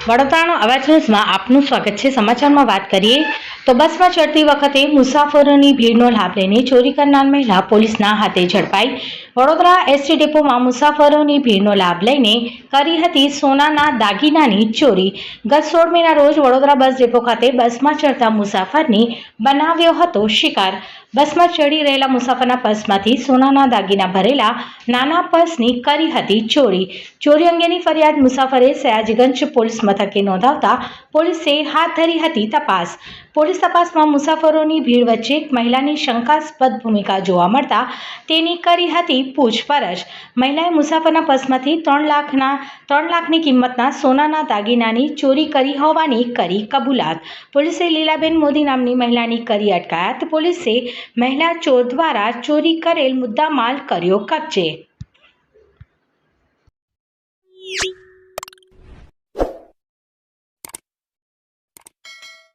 વડોદરાનો અવાજ ન્યૂઝમાં આપનું સ્વાગત છે. સમાચારમાં વાત કરીએ તો બસમાં ચડતી વખતે મુસાફરોની ભીડનો લાભ લઈને ચોરી કરનાર મહિલા પોલીસના હાથે ઝડપાઈ. વડોદરા એસટી ડેપોમાં મુસાફરોની ભીડનો લાભ લઈને કરી હતી સોનાના દાગીનાની ચોરી. ગત સોળમીના રોજ વડોદરા બસ ડેપો ખાતે બસમાં ચડતા મુસાફરની બનાવ્યો હતો શિકાર. બસમાં ચડી રહેલા મુસાફરના પર્સમાંથી સોનાના દાગીના ભરેલા નાના પર્સની કરી હતી ચોરી. ચોરી અંગેની ફરિયાદ મુસાફરે સયાજગંજ પોલીસ મથકે નોંધાવતા પોલીસે હાથ ધરી હતી તપાસ. પોલીસ તપાસમાં મુસાફરોની ભીડ વચ્ચે એક મહિલાની શંકાસ્પદ ભૂમિકા જોવા મળતા તેની કરી હતી પૂછપરછ. મહિલાએ મુસાફરના પર્સમાંથી ત્રણ લાખના, ત્રણ લાખની કિંમતના સોનાના દાગીનાની ચોરી કરી હોવાની કરી કબૂલાત. પોલીસે લીલાબેન મોદી નામની મહિલાની કરી અટકાયત. પોલીસે મહિલા ચોર દ્વારા ચોરી કરેલ મુદ્દામાલ કર્યો કબજે.